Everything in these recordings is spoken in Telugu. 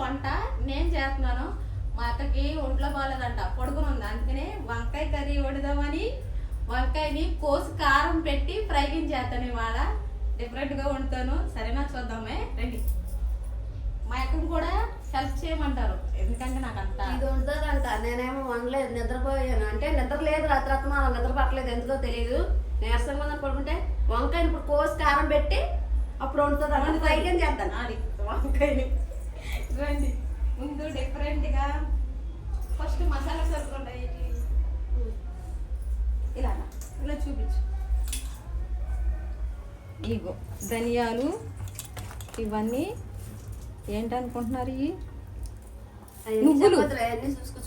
వంట నేను చేస్తున్నాను. మా అక్కకి ఒంట్లో బాగాలేదంట పడుకుని ఉంది. అందుకనే వంకాయ కర్రీ వండుదామని వంకాయని కోసి కారం పెట్టి ఫ్రైకింగ్ చేస్తాను ఇవాళ. డిఫరెంట్గా వండుతాను. సరేనా చూద్దామే. రండి. మా అక్కని కూడా హెల్ప్ చేయమంటారు. ఎందుకంటే నాకు అంత ఇది ఉంటుందంట నేనేమో వండలేదు. నిద్రపోయాను. అంటే నిద్ర లేదు రాత్రి రాత్రి మనం నిద్ర పట్టలేదు. ఎందుకో తెలియదు నీరసంగా ఉందని పడుకుంటే వంకాయని ఇప్పుడు కోసి కారం పెట్టి అప్పుడు వండుతుంది అంటే ఫ్రైగా చేద్దాం. అది వంకాయని. రండి ముందు డిఫరెంట్గా ఫస్ట్ మసాలా సరుకులు ఇలా ఇలా చూపించు. ఇగో ధనియాలు ఇవన్నీ ఏంటనుకుంటున్నారు ఇవి నువ్వులు.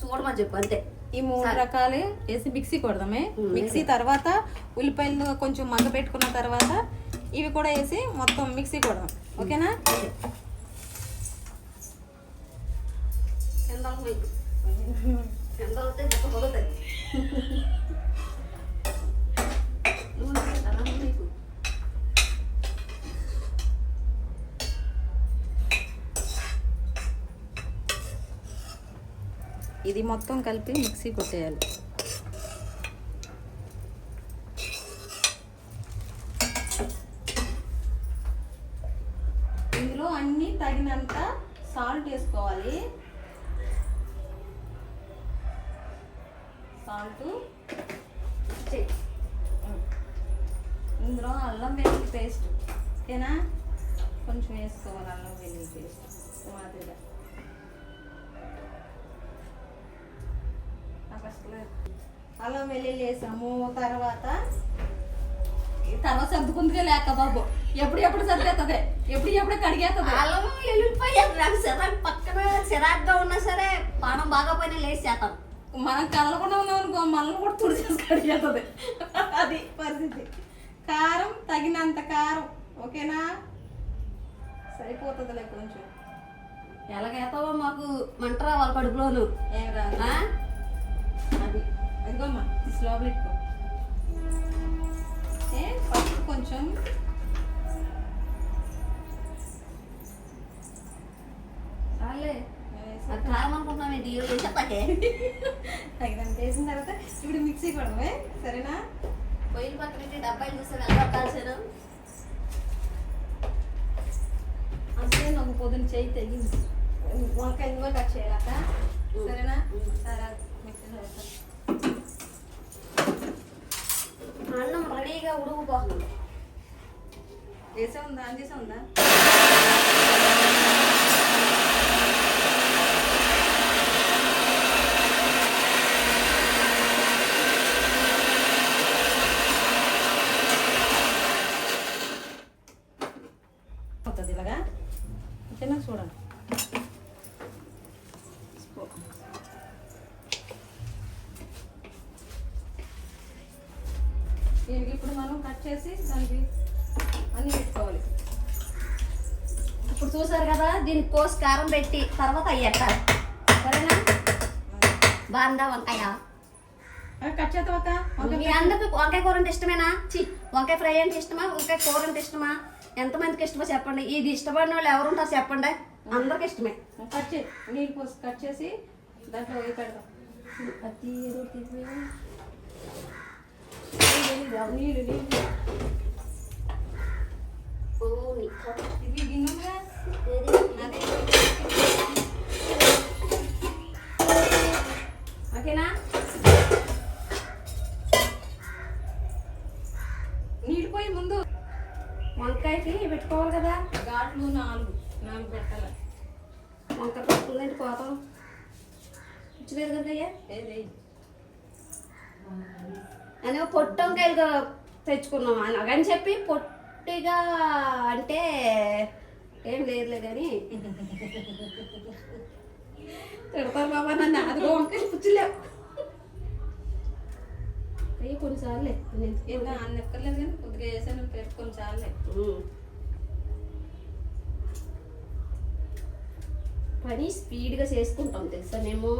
చూడమని చెప్పు అంతే. ఈ మూడు. రకాలే వేసి మిక్సీ కొడదామే. మిక్సీ తర్వాత ఉల్లిపాయలు కొంచెం మగ్గ పెట్టుకున్న తర్వాత ఇవి కూడా వేసి మొత్తం మిక్సీ కొడదాం. ఓకేనా? అంతే. కిందలకు వస్తే దెబ్బ ఇది మొత్తం కలిపి మిక్సీ కొట్టేయాలి. మాదిరిగా అల్లం వెల్లుల్లి వేసాము తర్వాత తర్వాత సర్దుకుందిగా లేక బాబు. ఎప్పుడు ఎప్పుడు సర్దేస్తుంది ఎప్పుడు ఎప్పుడు కడిగేస్తుంది అల్లం ఎల్లుల్లిపాయ నాకు సిరాకు పక్కన సిరాగ్గా ఉన్నా సరే పానం బాగా పైన చేస్తాను మనం కదలకుండా ఉన్నాం అనుకో మనల్ని కూడా తుడిచేసి కడిగేస్తుంది అది పరిస్థితి. కారం తగినంత కారం. ఓకేనా? సరిపోతుందిలే కొంచెం. ఎలాగేస్తావో మాకు మంట రావాలి కడుపులోను? అది అదిగోమ్మా పెట్టుకో ఏ ఫస్ట్ కొంచెం. వేసి అది ఏంటి? చెప్పకే తగినంత వేసిన తర్వాత ఇప్పుడు మిక్సీ కొడవే సరేనా? పొయ్యిల పక్కన పెట్టి డబ్బాలు చూస్తే వెళ్ళగొట్టాల్సాను అసలే నాకు పొద్దున చేయి తెగింది. వంకాయ ఇంకో కట్ చేయాలక్క సరేనా సరే మిక్సీ అన్నం రెడీగా ఉడుకుపోతుంది వేసే ఉందా? అని చేసే ఉందా అవుతుంది ఇలాగా ఓకేనా చూడండి ఇవి ఇప్పుడు మనం కట్ చేసి దానికి అన్నీ పెట్టుకోవాలి ఇప్పుడు చూసారు కదా దీనికి కోసి కారం పెట్టి తర్వాత అయ్యట సరేనా? బాందా వంకాయ? మీ అందరికి వంకాయ కూర అంటే ఇష్టమేనా? చి వంకాయ ఫ్రై అంటే ఇష్టమా? వంకాయ కూర అంటే ఇష్టమా? ఎంతమందికి ఇష్టమో చెప్పండి. ఇది ఇష్టపడిన వాళ్ళు ఎవరు ఉంటారు చెప్పండి. అందరికి ఇష్టమే. కట్ చేసి నీళ్ళు పోసి కట్ చేసి దాంట్లో పెడదాం? అది ఏదో తీసి- నీళ్ళు నీళ్ళు ఓ, నీ కర్ర. ఇవి ఇచ్చలేదు కదా అయ్యా ఏది అని పొట్టు వంకాయలు తెచ్చుకున్నాం అలాగని చెప్పి పొట్టిగా అంటే ఏం లేదులే కానీ తిడతారు బాబా నన్ను. అదిగో వంకాయలు పుచ్చులేవు అయ్యి కొన్నిసార్లే నేను ఇంకా కానీ కొద్దిగా వేసాను. పని స్పీడ్గా చేసుకుంటాం తెలుసా మేము?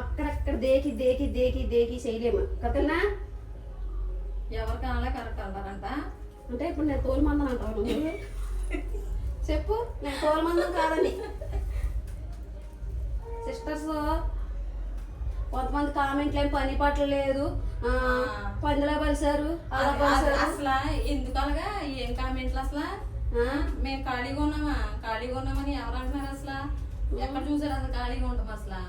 అక్కడక్కడ దేకి దేకి దేకి దేకి చేయలేము. కదన్నా ఎవరికైనా అలా కరెక్ట్ అంటారంట. అంటే ఇప్పుడు నేను తోలుమందం అంటాను చెప్పు. నేను తోలుమందం కాదని. సిస్టర్స్ కొంతమంది కామెంట్లు ఏం పని పట్ల లేదు. పందిలా పలిసారు అసలు ఎందుకు ఏం కామెంట్లు అసలు? మేము ఖాళీగా ఉన్నామా? ఖాళీగా ఉన్నామని ఎవరు అంటున్నారు అసలు? ఎక్కడ చూసారు అసలు ఖాళీగా ఉంటాం అసలు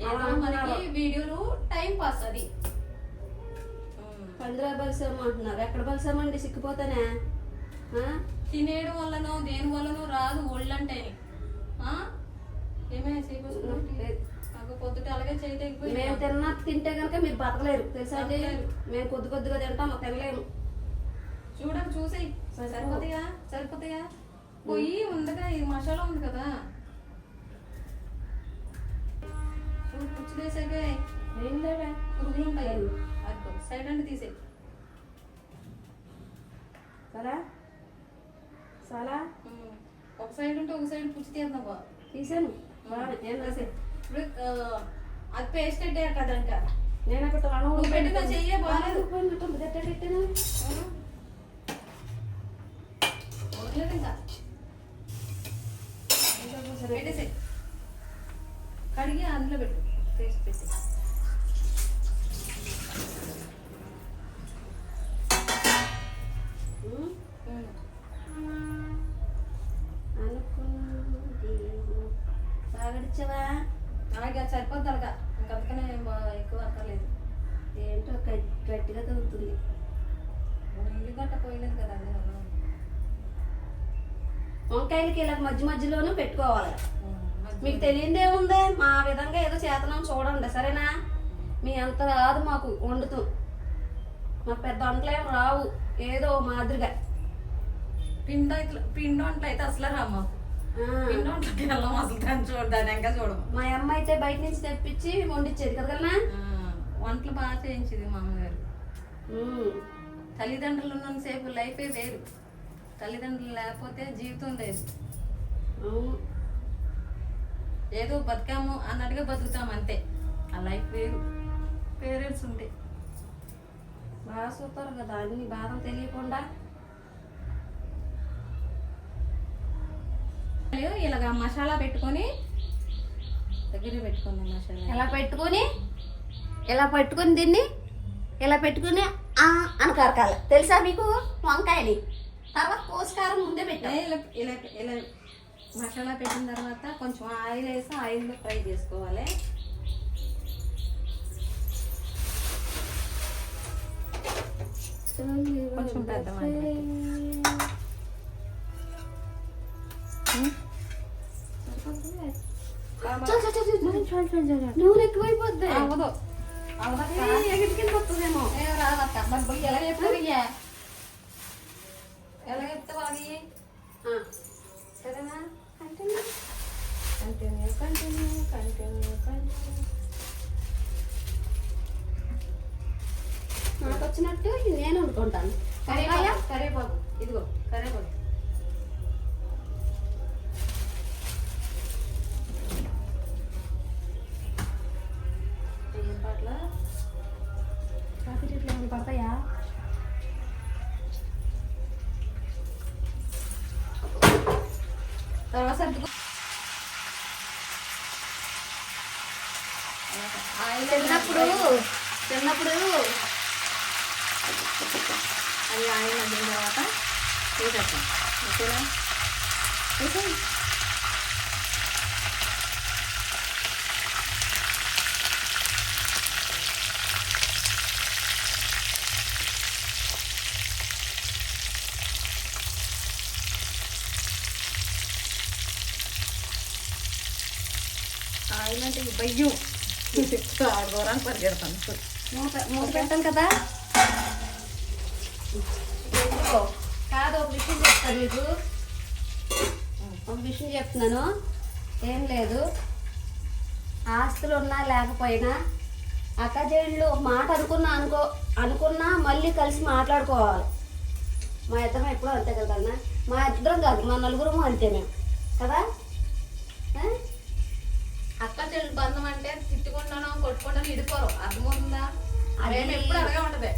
ఏదో మనకి. వీడియోలు టైం పాస్ అది. పందిలా పలిసాము అంటున్నారు. ఎక్కడ సిక్కిపోతానే ఆ? తినేయడం వల్లనో దేని వల్లనో రాదు ఒళ్ళంటే. ఏమైనా పొద్దుట అలాగే చేయి మేము తిన్నా తింటే కనుక మీరు బతకలేరు. తెలుసా అండి. మేము కొద్ది కొద్దిగా తింటాం తినలేము. చూడండి చూసి సరిపో. సరిపోతాయా? సరిపోతాయా? పొయ్యి ఉందగా ఇది మసాలా ఉంది కదా. పుచ్చు వేసాక ఏం లేవే పురుగులు ఉంటాయి. అదిగో సైడ్ అంటే తీసే సరే చాలా ఒక సైడ్ ఉంటే ఒక సైడ్ పుచ్చి తీద్దాం బా తీసాను. బాగా ఏం రాసే ఇప్పుడు అది పేస్ట్ అంటే కదంట. నేను అక్కడ పెట్టిన చెయ్యే బాగాలేదు. పెట్టాను వదలేదు ఇంకా పెట్టేసి కడిగి అందులో పెట్టు పేస్ట్ పెట్టి ఉమ్. అనుకుంది బాగా అడిచావా అలాగే సరిపోద్ది అలాగా ఇంకంతకనే బా- ఎక్కువ అక్కర్లేదు ఏంటో గట్- గట్టిగా తగ్గుతుంది ఇల్లు గట్ట పోయలేదు కదా వంకాయలకి ఇలా మధ్య మధ్యలోనూ పెట్టుకోవాలి. మీకు తెలియదే ఉందే మా విధంగా ఏదో చేతనం చూడండి సరేనా? మీ అంత రాదు మాకు వండుతూ. మాకు పెద్ద వంటలు ఏం రావు ఏదో మాదిరిగా. పిండి పిండి వంటలు అయితే అసలు రామ్మ ఆ, పిండి వంటలకి వెళ్ళాం అసలు దాన్ని చూడదాన్ని ఇంకా చూడము. మా అమ్మ అయితే బయట నుంచి తెప్పించి వండిచ్చేది కదా వంటలు బాగా చేయించింది మా అమ్మగారు. తల్లిదండ్రులు ఉన్నంతసేపు లైఫే వేరు తల్లిదండ్రులు లేకపోతే జీవితం లేదు. ఏదో బతికాము అన్నట్టుగా బతుకుతాం అంతే. ఆ లైఫ్ వేరు. పేరెంట్స్ ఉంటే. బాగా చూస్తారు కదా అన్ని బాధలు తెలియకుండా. ఇలాగ మసాలా పెట్టుకొని దగ్గర పెట్టుకుందాం మసాలా. ఇలా పెట్టుకొని? ఇలా పెట్టుకొని దీన్ని ఇలా పెట్టుకుని? అని కరకాలి. తెలుసా మీకు? వంకాయని. తర్వాత కోసకారం ముందే పెట్టాలి ఇలా ఇలా ఇలా మసాలా పెట్టిన తర్వాత కొంచెం ఆయిల్ వేసి ఆయిల్లో ఫ్రై చేసుకోవాలి. కొంచెం పెద్ద. నూనె ఎక్కువైపోద్ది. అవదు అవదక్క ఏ, ఎగిటి రాదక్క మరి పోయి ఎలా చెప్తావు ఇయ్యా ఎలా చెప్తావు అవి ఆ, సరేనా continue. Continue continue continue continue నాకు వచ్చినట్టు నేను వండుకుంటాను వంకాయ కరేపాకు కరేపాకు ఇదిగో కరేపాకు ఆయిల్ తిన్నప్పుడు తిన్నప్పుడు అది ఆయిల్ మగ్గిన తర్వాత వేసేస్తాం ఓకేనా? వేసేయ్. ఆయిల్ అంటే ఈ భయం ఆడుకోవడానికి పరిగెడతాను మూత పెట్టాను కదా కాదు ఒక విషయం చెప్తాను మీకు ఒక విషయం చెప్తున్నాను ఏం లేదు ఆస్తులు ఉన్నా లేకపోయినా అక్కజేళ్ళు ఒక మాట అనుకున్నా అనుకో అనుకున్నా మళ్ళీ కలిసి మాట్లాడుకోవాలి. మా ఇద్దరం ఎప్పుడూ అంతే కదా మా ఇద్దరం కాదు మా నలుగురము అంతే మేము కదా అక్క చెల్లి బంధం అంటే తిట్టుకుంటాను కొట్టుకుంటాను ఇడిపోరు అర్థమవుతుందా? అది- అదే ఎప్పుడు అలాగే ఉంటది.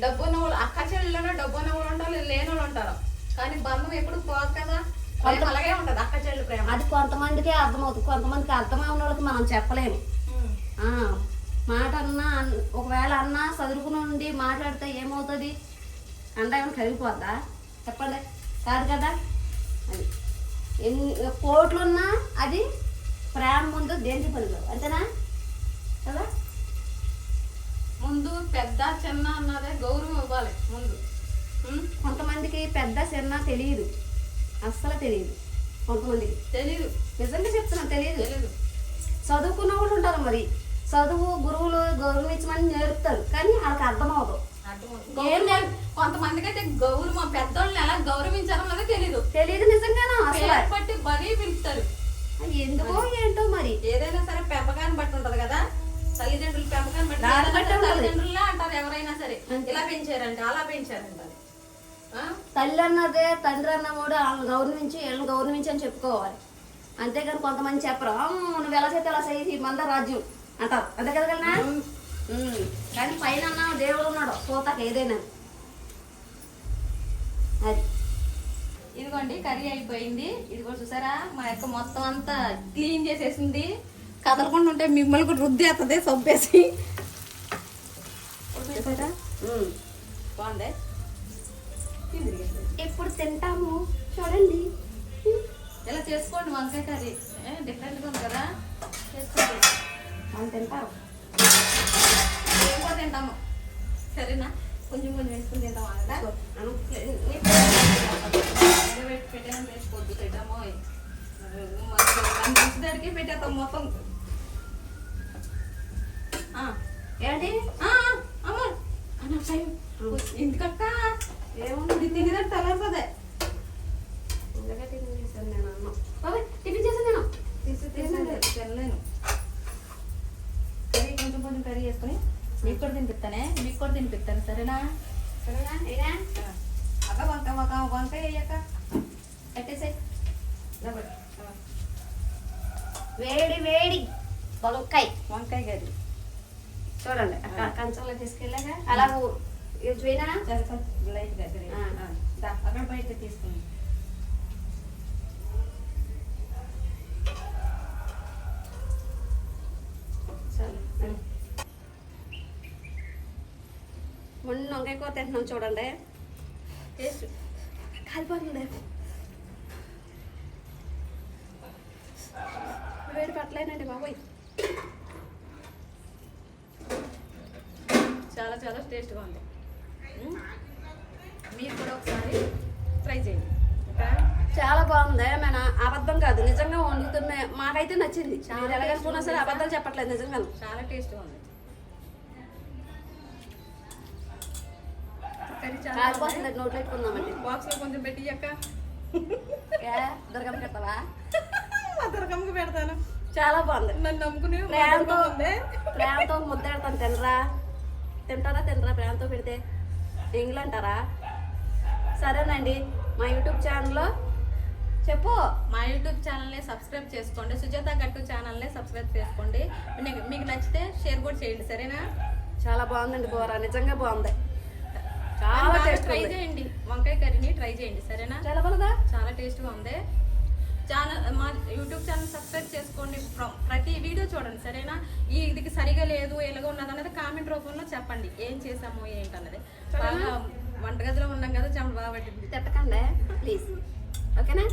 డబ్బు ఉన్న వాళ్ళు అక్క చెల్లెలోనే డబ్బు ఉన్న వాళ్ళు ఉంటారు లేని వాళ్ళు ఉంటారు. కానీ బంధం ఎప్పుడు పోదు కదా. అలాగే ఉంటది అక్క చెల్లి ప్రేమ. అది కొంతమందికే అర్థమవుతుంది. కొంతమందికి అర్థమైన వాళ్ళకి మనం చెప్పలేము. మాట అన్నా అన్- ఒకవేళ అన్నా చదువుకుని ఉండి మాట్లాడితే ఏమవుతుంది? అండ ఏమైనా కరిగిపోద్దా? చెప్పండి. కాదు కదా? అది. ఎన్ని కోట్లున్నా అది ప్రేమ ముందు దేనికి పనిలో అంతేనా? కదా? ముందు పెద్ద చిన్న అన్నదే గౌరవం ఇవ్వాలి ముందు? కొంతమందికి పెద్ద చిన్న తెలియదు అస్సలు తెలియదు కొంతమందికి. తెలీదు. నిజంగా చెప్తున్నా తెలియదు తెలీదు. చదువుకున్న వాళ్ళు ఉంటారు మరి. చదువు గురువులు గౌరవించమని నేర్పుతారు. కానీ వాళ్ళకి అర్థం అవ్వదు ఏం లేదు. కొంతమందికి అయితే గౌరవం పెద్దోళ్ళని ఎలా గౌరవించారో తెలియదు అసలు. పేరు బట్టి మరీ పిలుస్తారు ఎందుకో ఏంటో మరి? ఏదైనా సరే పెంపకాన్ని బట్టి ఉంటది కదా. తల్లిదండ్రులు పెంపకాన్ని బట్టి. తల్లిదండ్రులే అంటారు ఎవరైనా సరే. ఇలా పెంచారంట అలా పెంచారంట? తల్లి అన్నదే తండ్రి అన్న కూడా వాళ్ళని గౌరవించి వీళ్ళని గౌరవించి అని చెప్పుకోవాలి. అంతేగాని కొంతమంది చెప్పరు. "అమ్మ, నువ్వు ఎలా చేస్తే అలా చేయి? మంద రాజ్యం అంటారు. అంతే కదా ఉమ్. కానీ పైన దేవుడు ఉన్నాడు. పోతాక ఏదైనా. అది. ఇదిగోండి కర్రీ అయిపోయింది. ఇదిగో చూసారా మా యొక్క మొత్తం అంతా క్లీన్ చేసేసింది. కదలకుండా ఉంటే మిమ్మల్ని కూడా రుద్దేస్తుంది సొప్పేసి చూసారా. బాగుంది? ఎప్పుడు తింటాము? చూడండి. ఇలా చేసుకోండి వంకాయ కర్రీ. డిఫరెంట్గా ఉంది కదా. చేసుకోండి. కూడా తింటాము? సరేనా? కొంచెం కొంచెం వేసుకుని తింటాం అక్కడ సో, అను. పెట్టాను వేసుకోవద్దు తింటామో పెట్టేస్తాం మొత్తం ఏంటి ఆ, అమ్మ అన్న టైం ఎందుకక్క ఏముంది తినేదంటే తలారుతుంది ఇందాక టిఫిన్ చేశాను నేను అన్నం బాబాయ్ టిఫిన్ చేశాను నేను తీసి తీసి తినలేను కర్రీ కొంచెం కొంచెం కర్రీ చేసుకుని మీకు కూడా తినిపిస్తానే? మీకు కూడా తినిపిస్తాను. సరేనా? సరేనా? ఏనా అక్క వంక వంక కట్టేసాయి నిలబడు. ఆ, వేడి వేడి. వంకాయ. వంకాయ కర్రీ. చూడండి అక్కడ కంచంలో తీసుకెళ్ళాక అలా చూయినా. అక్కడ బయట తీసుకుని. వంకాయ కూర తింటున్నాం చూడండి టేస్ట్ కాలిపోతుంది వేడి పట్టలేనండి బాబోయ్ చాలా చాలా టేస్ట్గా ఉంది. మీరు కూడా ఒకసారి ట్రై చేయండి చాలా బాగుంది మన అబద్ధం కాదు నిజంగా వండుతున్నా మాకైతే నచ్చింది చాలా ఎలాగనుకున్నా సరే అబద్ధాలు చెప్పట్లేదు నిజంగా చాలా టేస్ట్గా ఉంది కాలిపోతుంది నోట్లో పెట్టుకుందామండి బాక్స్లో కొంచెం పెట్టి అక్క. ఏ దుర్గమ్మ కట్టవా దుర్గమ్మకి పెడతాను. చాలా బాగుంది. నన్ను నమ్ముకుని ప్రేమతో ప్రేమతో ముద్ద పెడతాను తినరా? తింటారా తినరా? ప్రేమతో పెడితే ఎంగిల్ అంటారా? సరేనండి మా యూట్యూబ్ ఛానల్లో చెప్పు. మా యూట్యూబ్ ఛానల్ని సబ్స్క్రైబ్ చేసుకోండి. సుజాత గట్టు ఛానల్ని సబ్స్క్రైబ్ చేసుకోండి. మీకు నచ్చితే షేర్ కూడా చేయండి సరేనా? చాలా బాగుందండి కూర నిజంగా బాగుంది. చాలా టేస్ట్ ట్రై చేయండి. వంకాయ కర్రీని ట్రై చేయండి సరేనా? చాలా బాగుందా? చాలా టేస్ట్గా ఉంది. ఛానల్ మా యూట్యూబ్ ఛానల్ సబ్స్క్రైబ్ చేసుకోండి. ప్ర- ప్రతి వీడియో చూడండి సరేనా? ఈ ఇదికి సరిగా లేదు ఎలాగ ఉన్నది అనేది కామెంట్ రూపంలో చెప్పండి. ఏం చేసాము ఏంటన్నది. బాగా వంటగదిలో ఉన్నాం కదా చాలా బాగా పట్టింది. తిట్టకండి ప్లీజ్ ఓకేనా?